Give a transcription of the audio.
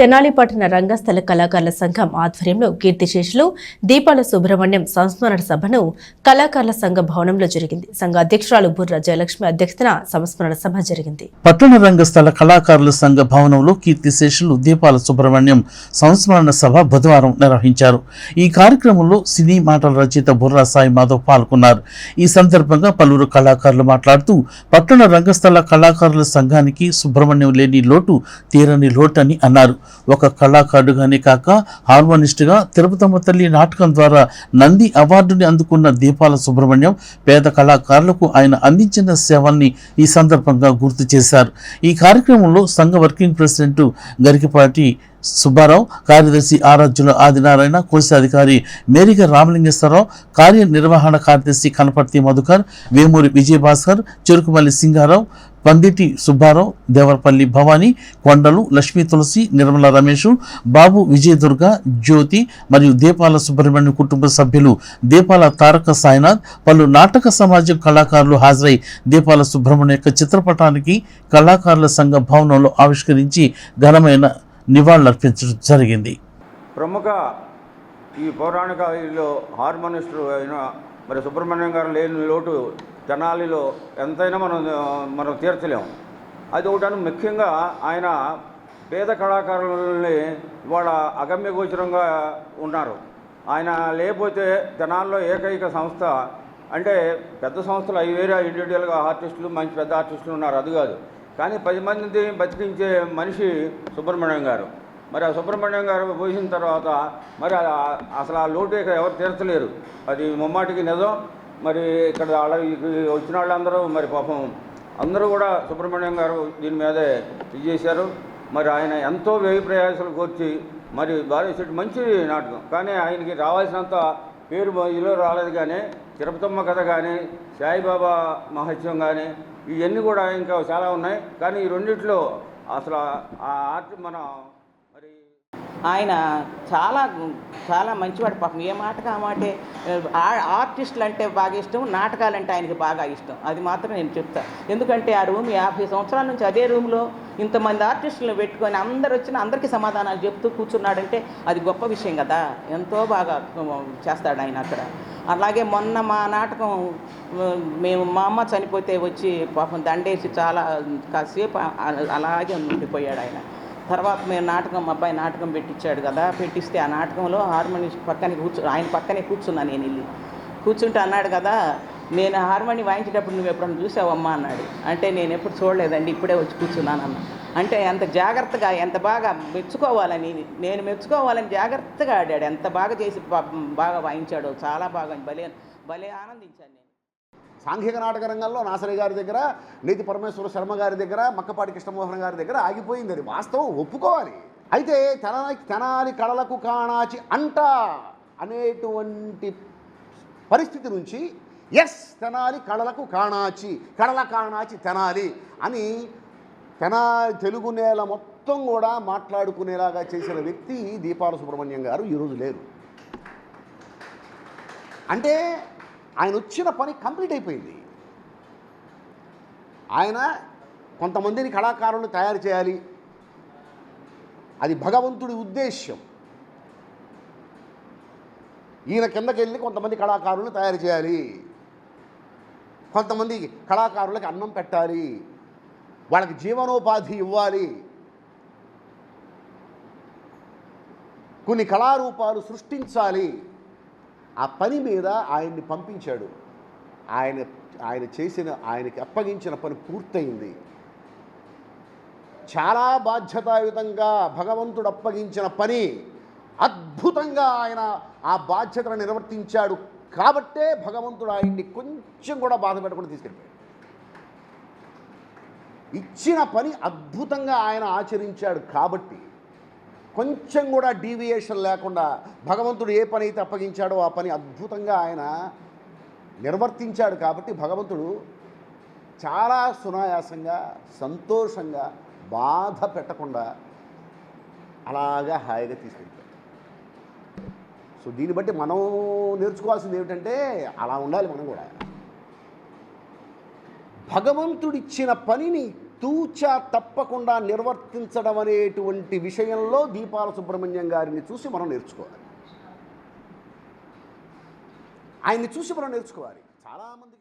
తెనాలి పట్టణ రంగస్థల కళాకారుల సంఘం ఆధ్వర్యంలో కీర్తిశేషులు దీపాల సుబ్రహ్మణ్యం సంస్మరణ సభను కళాకారుల సంఘ భవనంలో జరిగింది. సంఘ అధ్యక్షురాలు బుర్ర జయలక్ష్మి అధ్యక్షతన సంస్మరణ సభ జరిగింది. పట్టణ రంగస్థల కళాకారుల సంఘ భవనంలో కీర్తిశేషులు దీపాల సుబ్రహ్మణ్యం సంస్మరణ సభ బుధవారం నిర్వహించారు. ఈ కార్యక్రమంలో సినీ మాటల రచయిత బుర్రా సాయి మాధవ్ పాల్గొన్నారు. ఈ సందర్భంగా పలువురు కళాకారులు మాట్లాడుతూ పట్టణ రంగస్థల కళాకారుల సంఘానికి సుబ్రహ్మణ్యం లేని లోటు తీరని లోటు అని అన్నారు. ఒక కళాకారుడుగానే కాక హార్మోనిస్టుగా తిరుపతమ్మ తల్లి నాటకం ద్వారా నంది అవార్డుని అందుకున్న దీపాల సుబ్రహ్మణ్యం పేద కళాకారులకు ఆయన అందించిన సేవల్ని ఈ సందర్భంగా గుర్తు చేశారు. ఈ కార్యక్రమంలో సంఘ వర్కింగ్ ప్రెసిడెంట్ గరికపాటి సుబ్బారావు కార్యదర్శి ఆరాధ్యుల ఆదినారాయణ కోశాధికారి మేరిగ రామలింగేశ్వరరావు కార్యనిర్వహణ కార్యదర్శి కనపర్తి మధుకర్ వేమూరి విజయభాస్కర్ చెరుకుమల్లి సింగారావు పందిటి సుబ్బారావు దేవరపల్లి భవానీ కొండలు లక్ష్మీ తులసి నిర్మల రమేష్ బాబు విజయదుర్గ జ్యోతి మరియు దీపాల సుబ్రహ్మణ్యం కుటుంబ సభ్యులు దీపాల తారక సాయినాథ్ పలు నాటక సమాజం కళాకారులు హాజరై దీపాల సుబ్రహ్మణ్యం యొక్క చిత్రపటానికి కళాకారుల సంఘ భవనంలో ఆవిష్కరించి ఘనమైన నివాళులర్పించడం జరిగింది. ప్రముఖ ఈ పౌరాణిక హార్మోనిస్టు అయిన మరి సుబ్రహ్మణ్యం గారు లేని లోటు తెనాలిలో ఎంతైనా మనం మనం తీర్చలేము. అది ఒకటాను ముఖ్యంగా ఆయన పేద కళాకారులని ఇవాళ అగమ్య గోచరంగా ఉన్నారు. ఆయన లేకపోతే తెనాల్లో ఏకైక సంస్థ అంటే పెద్ద సంస్థలు అవి వేరే ఇండివిజువల్గా ఆర్టిస్టులు మంచి పెద్ద ఆర్టిస్టులు ఉన్నారు. అది కాదు. కానీ పది మందిని బతికించే మనిషి సుబ్రహ్మణ్యం గారు. మరి ఆ సుబ్రహ్మణ్యం గారు పోసిన తర్వాత మరి అసలు ఆ లోటు ఎవరు తీర్చలేరు. అది ముమ్మాటికి నిజం. మరి ఇక్కడ వచ్చిన వాళ్ళందరూ మరి పాపం అందరూ కూడా సుబ్రహ్మణ్యం గారు దీని మీదే ఇది చేశారు. మరి ఆయన ఎంతో వ్యయ ప్రయాసాలు కోర్చి మరి భారీ మంచి నాటకం. కానీ ఆయనకి రావాల్సినంత పేరు ఇలో రాలేదు కానీ తిరుపతమ్మ కథ కానీ సాయిబాబా మహత్యం కానీ ఇవన్నీ కూడా ఇంకా చాలా ఉన్నాయి. కానీ ఈ రెండిట్లో అసలు ఆ ఆర్ట్ మనం మరి ఆయన చాలా చాలా మంచివాడు. పాపం ఏ మాటకు ఆ మాటే ఆర్టిస్టులు అంటే బాగా ఇష్టం నాటకాలంటే ఆయనకి బాగా ఇష్టం. అది మాత్రం నేను చెప్తా. ఎందుకంటే ఆ రూమ్ యాభై సంవత్సరాల నుంచి అదే రూమ్లో ఇంతమంది ఆర్టిస్టులను పెట్టుకొని అందరు వచ్చిన అందరికీ సమాధానాలు చెప్తూ కూర్చున్నాడంటే అది గొప్ప విషయం కదా. ఎంతో బాగా చేస్తాడు ఆయన అక్కడ. అలాగే మొన్న మా నాటకం మేము మా అమ్మ చనిపోతే వచ్చి పాపం దండేసి చాలా కాసేపు అలాగే ఉండిపోయాడు ఆయన. తర్వాత మేము నాటకం మా అబ్బాయి నాటకం పెట్టించాడు కదా పెట్టిస్తే ఆ నాటకంలో హార్మోనిస్ట్ పక్కనే కూర్చో ఆయన పక్కనే కూర్చున్నా నేను వెళ్ళి. కూర్చుంటే అన్నాడు కదా నేను హార్మోని వాయించేటప్పుడు నువ్వు ఎప్పుడన్నా చూసావమ్మా? అన్నాడు. అంటే నేను ఎప్పుడు చూడలేదండి ఇప్పుడే వచ్చి కూర్చున్నాను అన్న అంటే ఎంత జాగ్రత్తగా ఎంత బాగా మెచ్చుకోవాలని నేను మెచ్చుకోవాలని జాగ్రత్తగా ఆడాడు. ఎంత బాగా చేసి బాగా వాయించాడో చాలా బాగా భలే భలే ఆనందించాను నేను. సాంఘిక నాటక రంగంలో నాసరి గారి దగ్గర నీతి పరమేశ్వర శర్మ గారి దగ్గర మక్కపాటి కృష్ణమోహన్ గారి దగ్గర ఆగిపోయింది. అది వాస్తవం ఒప్పుకోవాలి. అయితే తెనాలి తెనాలి కళలకు కాణాచి అంట అనేటువంటి పరిస్థితి నుంచి ఎస్ తెనాలి కళలకు కాణాచి కళల కాణాచి తెనాలి అని తెనాలి తెలుగు నేల మొత్తం కూడా మాట్లాడుకునేలాగా చేసిన వ్యక్తి దీపాల సుబ్రహ్మణ్యం గారు ఈరోజు లేరు. అంటే ఆయన వచ్చిన పని కంప్లీట్ అయిపోయింది. ఆయన కొంతమందిని కళాకారులను తయారు చేయాలి. అది భగవంతుడి ఉద్దేశ్యం. ఈయన కిందకి వెళ్ళి కొంతమంది కళాకారులను తయారు చేయాలి. కొంతమంది కళాకారులకు అన్నం పెట్టాలి. వాళ్ళకి జీవనోపాధి ఇవ్వాలి. కొన్ని కళారూపాలు సృష్టించాలి. ఆ పని మీద ఆయన్ని పంపించాడు. ఆయన ఆయన చేసిన ఆయనకి అప్పగించిన పని పూర్తయింది. చాలా బాధ్యతాయుతంగా భగవంతుడు అప్పగించిన పని అద్భుతంగా ఆయన ఆ బాధ్యతను నిర్వర్తించాడు. కాబట్టే భగవంతుడు ఆయన్ని కొంచెం కూడా బాధ పెట్టకుండా తీసుకెళ్ళిపోయాడు. ఇచ్చిన పని అద్భుతంగా ఆయన ఆచరించాడు కాబట్టి కొంచెం కూడా డీవియేషన్ లేకుండా భగవంతుడు ఏ పని అయితే అప్పగించాడో ఆ పని అద్భుతంగా ఆయన నిర్వర్తించాడు కాబట్టి భగవంతుడు చాలా సునాయాసంగా సంతోషంగా బాధ పెట్టకుండా అలాగా హాయిగా తీసుకెళ్ళిపోయాడు. సో దీన్ని బట్టి మనం నేర్చుకోవాల్సింది ఏమిటంటే అలా ఉండాలి మనం కూడా. భగవంతుడిచ్చిన పనిని తూచా తప్పకుండా నిర్వర్తించడం అనేటువంటి విషయంలో దీపాల సుబ్రహ్మణ్యం గారిని చూసి మనం నేర్చుకోవాలి. ఆయన్ని చూసి మనం నేర్చుకోవాలి. చాలామంది